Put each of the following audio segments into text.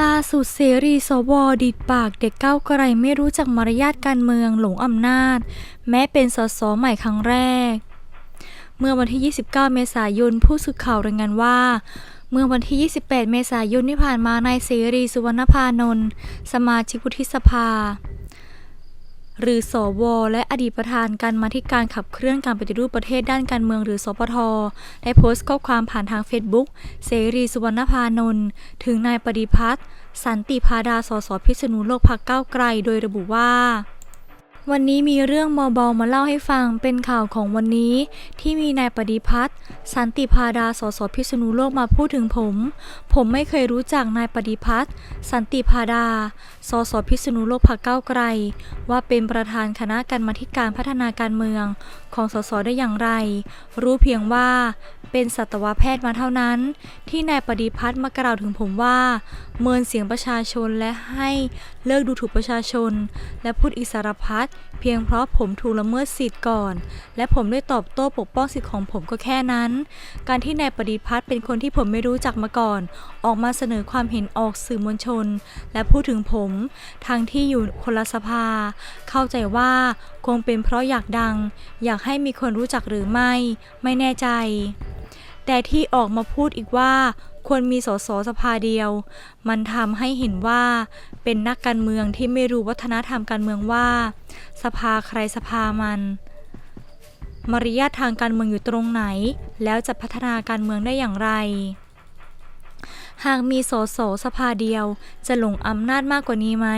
ล่าสุดเสรีสวดิดปากเด็กก้าวไกลไม่รู้จักมารยาทการเมืองหลงอำนาจ แม้เป็นสสใหม่ครั้งแรก เมื่อวันที่ 29 เมษายนผู้สื่อข่าวรายงานว่า เมื่อวันที่ 28 เมษายนที่ผ่านมานายเสรีสุวรรณพานนท์สมาชิกวุฒิสภา หรือสว และอดีตประธานการมาธิการขับเคลื่อนการปฏิรูปประเทศด้านการเมืองหรือสปท ได้โพสต์ข้อความผ่านทางเฟซบุ๊กเสรีสุวรรณพานนท์ถึงนายปฏิพัฒน์สันติพาดาสสพิษณุโลกพักเก้าไกล โดยระบุว่า วันนี้มีเรื่องเบาๆมาเล่าให้ฟังเป็นข่าวของวันนี้ ที่มีนายปฏิพัฒน์สันติพาดาสสพิษณุโลกมาพูดถึงผม ผมไม่เคยรู้จักนายปฏิพัฒน์สันติพาดาสสพิษณุโลกพักเก้าวไกล ว่าเป็นประธานคณะกรรมาธิการพัฒนาการเมืองของสสได้อย่างไร รู้เพียงว่าเป็นสัตวแพทย์มาเท่านั้น ที่นายปฏิพัฒน์มากล่าวถึงผมว่า เมินเสียงประชาชนและให้เลิกดูถูกประชาชน และพูดอิสรพัฒเพียงเพราะผมถูกละเมิดสิทธิ์ก่อน และผมได้ตอบโต้ปกป้องสิทธิ์ของผมก็แค่นั้น การที่นายปฏิพัฒน์เป็นคนที่ผมไม่รู้จักมาก่อน ออกมาเสนอความเห็นออกสื่อมวลชน และพูดถึงผมทางที่อยู่คนละสภา เข้าใจว่าคงเป็นเพราะอยากดัง อยากให้มีคนรู้จักหรือไม่ ไม่แน่ใจ แต่ที่ออกมาพูดอีกว่า ควรมีสสสภาเดียว มันทำให้เห็นว่าเป็นนักการเมืองที่ไม่รู้วัฒนธรรมการเมืองว่า สภาใครสภามัน มารยาททางการเมืองอยู่ตรงไหน แล้วจะพัฒนาการเมืองได้อย่างไร หากมีสสสภาเดียว จะหลงอำนาจมากกว่านี้ไหม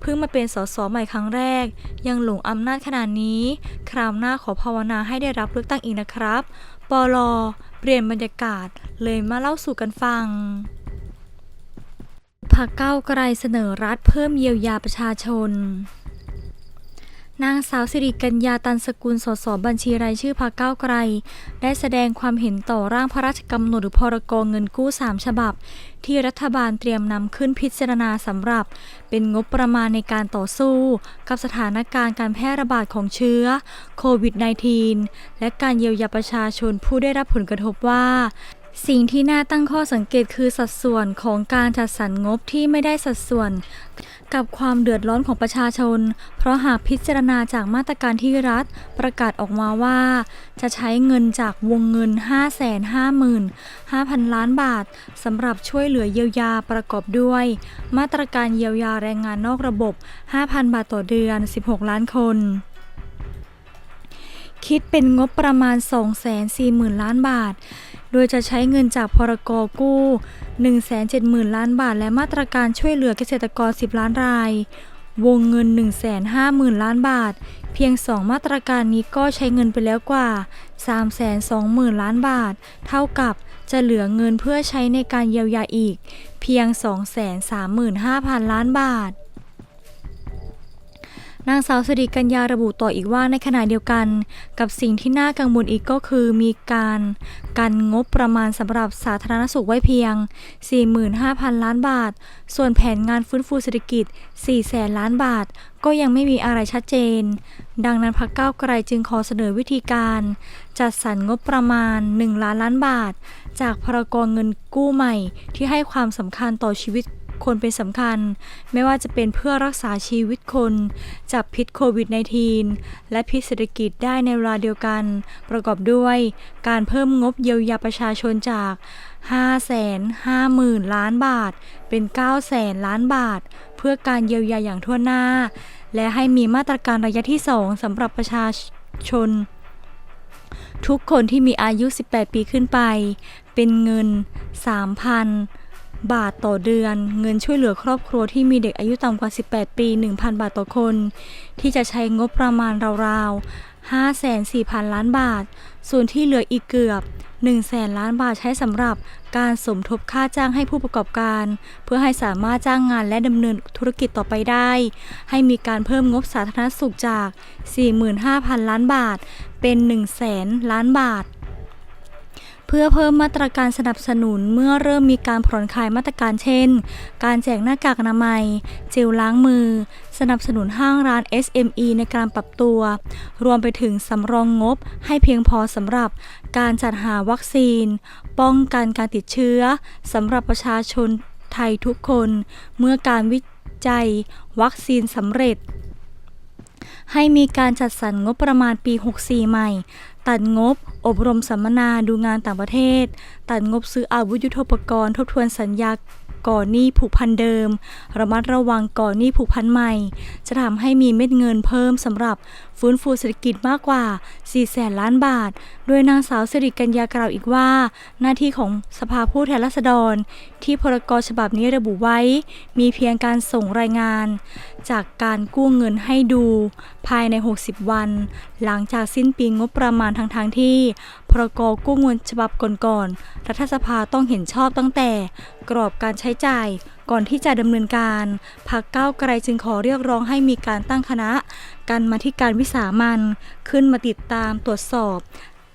เพิ่งมาเป็นสสใหม่ครั้งแรก ยังหลงอำนาจขนาดนี้ คราวหน้าขอภาวนาให้ได้รับเลือกตั้งอีกนะครับปลอ เปลี่ยนบรรยากาศเลยมาเล่าสู่กันฟังพักเก้าวไกลเสนอรัฐเพิ่มเยียวยาประชาชน นางสาวสิริกัญญาตันสกุล สสบัญชีรายชื่อพรรคก้าวไกล ได้แสดงความเห็นต่อร่างพระราชกำหนดหรือพรกเงินกู้ 3 ฉบับ ที่รัฐบาลเตรียมนำขึ้นพิจารณาสำหรับ เป็นงบประมาณในการต่อสู้ กับสถานการณ์การแพร่ระบาดของเชื้อโควิด -19 และการเยียวยาประชาชนผู้ได้รับผลกระทบว่าสิ่งที่น่าตั้งข้อสังเกตคือสัดส่วนของการจัดสรรงบที่ไม่ได้สัดส่วน กับความเดือดร้อนของประชาชน เพราะหากพิจารณาจากมาตรการที่รัฐประกาศออกมาว่า จะใช้เงินจากวงเงิน 555,000 ล้านบาทสำหรับช่วยเหลือเยียวยาประกอบด้วย มาตรการเยียวยาแรงงานนอกระบบ 5,000 บาทต่อเดือน 16 ล้านคนคิดเป็นงบประมาณ 240,000 ล้านบาท โดยจะใช้เงินจากพรกกู้ 170,000 ล้านบาท และมาตรการช่วยเหลือเกษตรกร 10 ล้านรายวงเงิน 150,000 ล้านบาท เพียง 2 มาตรการนี้ก็ใช้เงินไปแล้วกว่า 320,000 ล้านบาท เท่ากับจะเหลือเงินเพื่อใช้ในการเยียวยาอีก เพียง 235,000 ล้านบาท นางสาวสิริกัญญาระบุต่ออีกว่าในขณะเดียวกัน กับสิ่งที่น่ากังวลอีกก็คือมีการกันงบประมาณสำหรับสาธารณสุขไว้เพียง 45,000 ล้านบาท ส่วนแผนงานฟื้นฟูเศรษฐกิจ 4 แสนล้านบาท ก็ยังไม่มีอะไรชัดเจน ดังนั้นพรรคก้าวไกลจึงขอเสนอวิธีการ จัดสรรงบประมาณ 1 ล้านล้านบาท จากพรกเงินกู้ใหม่ที่ให้ความสำคัญต่อชีวิต คนเป็นสำคัญ ไม่ว่าจะเป็นเพื่อรักษาชีวิตคน จากพิษโควิด -19 และพิษเศรษฐกิจได้ในเวลาเดียวกัน ประกอบด้วยการเพิ่มงบเยียวยาประชาชนจาก 550,000 ล้านบาท เป็น 900,000 ล้านบาท เพื่อการเยียวยาอย่างทั่วหน้า และให้มีมาตรการระยะที่ 2สำหรับประชาชน ทุกคนที่มีอายุ 18 ปีขึ้นไป เป็นเงิน 3,000 บาทต่อเดือน เงินช่วยเหลือครอบครัวที่มีเด็กอายุต่ำกว่า 18 ปี 1,000 บาทต่อคน ที่จะใช้งบประมาณราวๆ 54,000 ล้านบาท ส่วนที่เหลืออีกเกือบ1 0 0 0 0ล้านบาทใช้สำหรับการสมทบค่าจ้างให้ผู้ประกอบการ เพื่อให้สามารถจ้างงานและดำเนินธุรกิจต่อไปได้ ให้มีการเพิ่มงบสาธารณสุขจาก 45,000 ล้านบาท เป็น 100,000 ล้านบาท พื่อเพิ่มมาตรการสนับสนุนเมื่อเริ่มมีการผ่อนคลายมาตรการเช่น การแจกหน้ากากอนามัย เจลล้างมือ สนับสนุนห้างร้าน SME ในการปรับตัว รวมไปถึงสำรองงบให้เพียงพอสำหรับการจัดหาวัคซีน ป้องกันการติดเชื้อสำหรับประชาชนไทยทุกคน เมื่อการวิจัยวัคซีนสำเร็จให้มีการจัดสรรงบประมาณปี 64 ใหม่ ตัดงบ อบรมสัมมนาดูงานต่างประเทศ ตัดงบซื้ออาวุธยุทโธปกรณ์ ทบทวนสัญญาก่อนหนี้ผูกพันเดิม ระมัดระวังก่อนหนี้ผูกพันใหม่ จะทำให้มีเม็ดเงินเพิ่มสำหรับฟื้นฟูเศรษฐกิจมากกว่า 4 แสนล้านบาท โดยนางสาวสิริกัญญากล่าวอีกว่า หน้าที่ของสภาผู้แทนราษฎร ที่พรกฉบับนี้ระบุไว้ มีเพียงการส่งรายงาน จากการกู้เงินให้ดู ภายใน 60 วัน หลังจากสิ้นปีงบประมาณทางทางที่ พรกกู้เงินฉบับก่อนๆรัฐสภาต้องเห็นชอบตั้งแต่ กรอบการใช้จ่ายก่อนที่จะดำเนินการพักก้าวไกลจึงขอเรียกร้องให้มีการตั้งคณะการมาที่การวิสามันขึ้นมาติดตามตรวจสอบ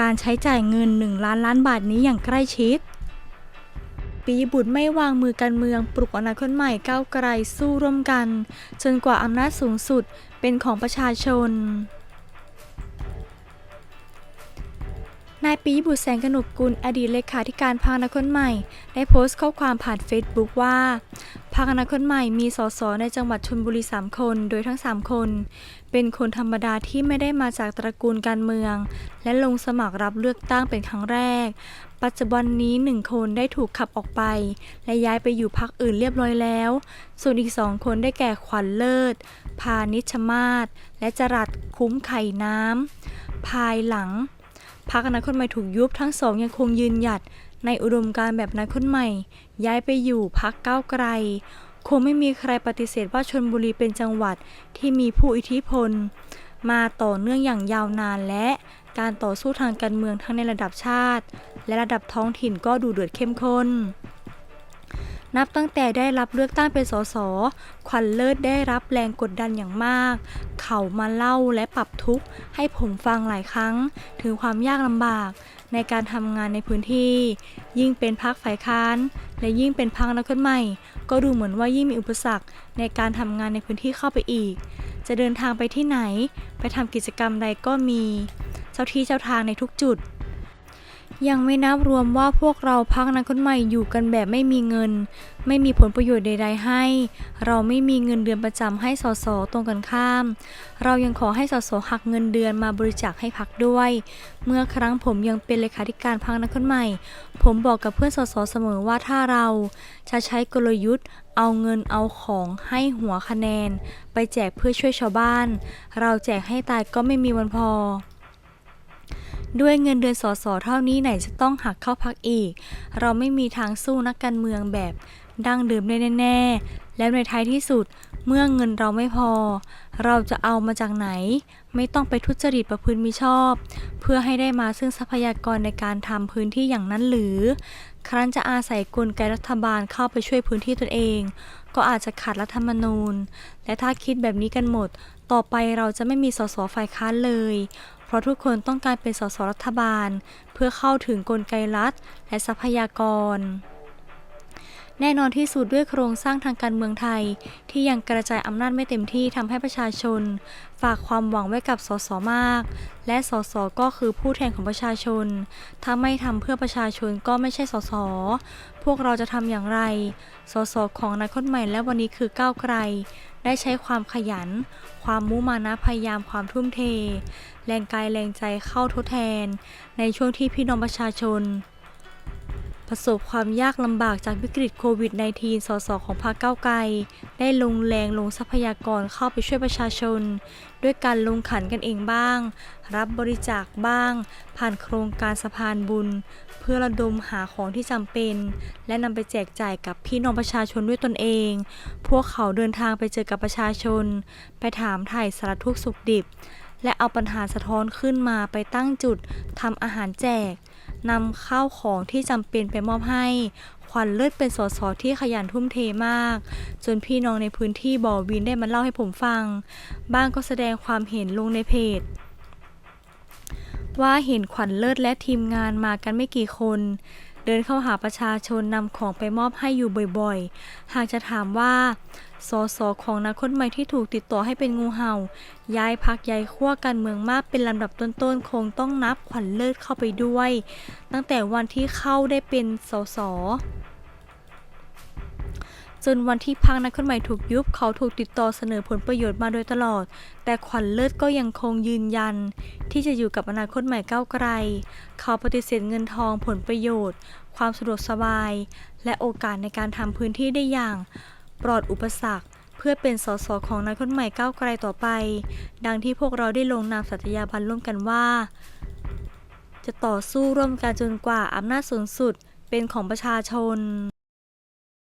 การใช้จ่ายเงิน 1 ล้านล้านบาทนี้อย่างใกล้ชิด ปีบุตรไม่วางมือการเมืองปลุกอนาคตใหม่ก้าวไกลสู้ร่วมกัน จนกว่าอำนาจสูงสุดเป็นของประชาชนนายปีบุตรแสงกนกกุลอดีตเลขาธิการพรรคอนาคตใหม่ ได้โพสต์ข้อความผ่านเฟซบุ๊กว่าพรรคอนาคตใหม่มีสสในจังหวัดชลบุรี 3 คน โดยทั้ง 3 คน เป็นคนธรรมดาที่ไม่ได้มาจากตระกูลการเมือง และลงสมัครรับเลือกตั้งเป็นครั้งแรก ปัจจุบันนี้หนึ่งคนได้ถูกขับออกไป และย้ายไปอยู่พักอื่นเรียบร้อยแล้ว ส่วนอีกสองคนได้แก่ขวัญเลิศ พานิชมาศ และจรัสคุ้มไข่น้ำ ภายหลัง พักอนาคตใหม่ถูกยุบทั้งสองยังคงยืนหยัด ในอุดมการแบบอนาคตใหม่ ย้ายไปอยู่พักก้าวไกล คงไม่มีใครปฏิเสธว่าชนบุรีเป็นจังหวัดที่มีผู้อิทธิพล มาต่อเนื่องอย่างยาวนานและการต่อสู้ทางการเมืองทั้งในระดับชาติ และระดับท้องถิ่นก็ดูเดือดเข้มข้นนับตั้งแต่ได้รับเลือกตั้งเป็นสส ขวัญเลิศได้รับแรงกดดันอย่างมาก เขามาเล่าและปรับทุกข์ให้ผมฟังหลายครั้ง ถึงความยากลำบากในการทำงานในพื้นที่ ยิ่งเป็นพักฝ่ายค้าน และยิ่งเป็นพักอนาคตใหม่ ก็ดูเหมือนว่ายิ่งมีอุปสรรคในการทำงานในพื้นที่เข้าไปอีก จะเดินทางไปที่ไหน ไปทำกิจกรรมใดก็มี เจ้าที่เจ้าทางในทุกจุด ยังไม่นับรวมว่าพวกเราพักอนาคตใหม่อยู่กันแบบไม่มีเงิน ไม่มีผลประโยชน์ใด ๆ ให้ เราไม่มีเงินเดือนประจำให้สสตรงกันข้าม เรายังขอให้สสหักเงินเดือนมาบริจาคให้พักด้วย เมื่อครั้งผมยังเป็นเลขาธิการพักอนาคตใหม่ ผมบอกกับเพื่อนสสเสมอว่าถ้าเราจะใช้กลยุทธ์เอาเงินเอาของให้หัวคะแนน ไปแจกเพื่อช่วยชาวบ้าน เราแจกให้ตายก็ไม่มีวันพอ ด้วยเงินเดือนสสเท่านี้ไหนจะต้องหักเข้าพักอีก เราไม่มีทางสู้นักการเมืองแบบดั้งเดิมได้แน่ๆ แล้วในท้ายที่สุดเมื่อเงินเราไม่พอ เราจะเอามาจากไหน ไม่ต้องไปทุจริตประพฤติมิชอบ เพื่อให้ได้มาซึ่งทรัพยากรในการทำพื้นที่อย่างนั้นหรือ ครั้นจะอาศัยกลไกรัฐบาลเข้าไปช่วยพื้นที่ตนเอง ก็อาจจะขัดรัฐธรรมนูญ และถ้าคิดแบบนี้กันหมด ต่อไปเราจะไม่มีสสฝ่ายค้านเลย เพราะทุกคนต้องการเป็นสสรัฐบาล เพื่อเข้าถึงกลไกรัฐ และทรัพยากร แน่นอนที่สุดด้วยโครงสร้างทางการเมืองไทย ที่ยังกระจายอำนาจไม่เต็มที่ทำให้ประชาชน ฝากความหวังไว้กับสสมาก และสสก็คือผู้แทนของประชาชน ถ้าไม่ทำเพื่อประชาชนก็ไม่ใช่สสพวกเราจะทำอย่างไร สสของอนาคตใหม่และวันนี้คือก้าวไกล ได้ใช้ความขยัน ความมุมานะพยายามความทุ่มเท แรงกายแรงใจเข้าทดแทน ในช่วงที่พี่น้องประชาชน ประสบความยากลำบากจากวิกฤตโควิด -19 สสของพรรคก้าวไกล ได้ลงแรงลงทรัพยากรเข้าไปช่วยประชาชน ด้วยการลงขันกันเองบ้าง รับบริจาคบ้าง ผ่านโครงการสะพานบุญ เพื่อระดมหาของที่จำเป็น และนำไปแจกจ่ายกับพี่น้องประชาชนด้วยตนเอง พวกเขาเดินทางไปเจอกับประชาชน ไปถามถ่ายสารทุกข์สุขดิบและเอาปัญหาสะท้อนขึ้นมาไปตั้งจุดทำอาหารแจก นำข้าวของที่จำเป็นไปมอบให้ ขวัญเลิศเป็นสสที่ขยันทุ่มเทมาก จนพี่น้องในพื้นที่บ่อวินได้มาเล่าให้ผมฟัง บ้างก็แสดงความเห็นลงในเพจว่าเห็นขวัญเลิศและทีมงานมากันไม่กี่คน เดินเข้าหาประชาชนนำของไปมอบให้อยู่บ่อยๆ หากจะถามว่า สสของนักคนใหม่ที่ถูกติดต่อให้เป็นงูเห่า ย้ายพักย้ายขั้วการเมืองมากเป็นลำดับต้นๆ คงต้องนับขวัญเลิศเข้าไปด้วย ตั้งแต่วันที่เข้าได้เป็นสสจนวันที่พักนักคนใหม่ถูกยุบเขาถูกติดต่อเสนอผลประโยชน์มาโดยตลอด แต่ขวัญเลิศก็ยังคงยืนยัน ที่จะอยู่กับอนาคตใหม่ก้าวไกล เขาปฏิเสธเงินทองผลประโยชน์ ความสะดวกสบาย และโอกาสในการทำพื้นที่ได้อย่าง ปลอดอุปสรรค เพื่อเป็นสสของนายคนใหม่ก้าวไกลต่อไป ดังที่พวกเราได้ลงนามสัตยาบันร่วมกันว่า จะต่อสู้ร่วมกันจนกว่าอำนาจสูงสุดเป็นของประชาชน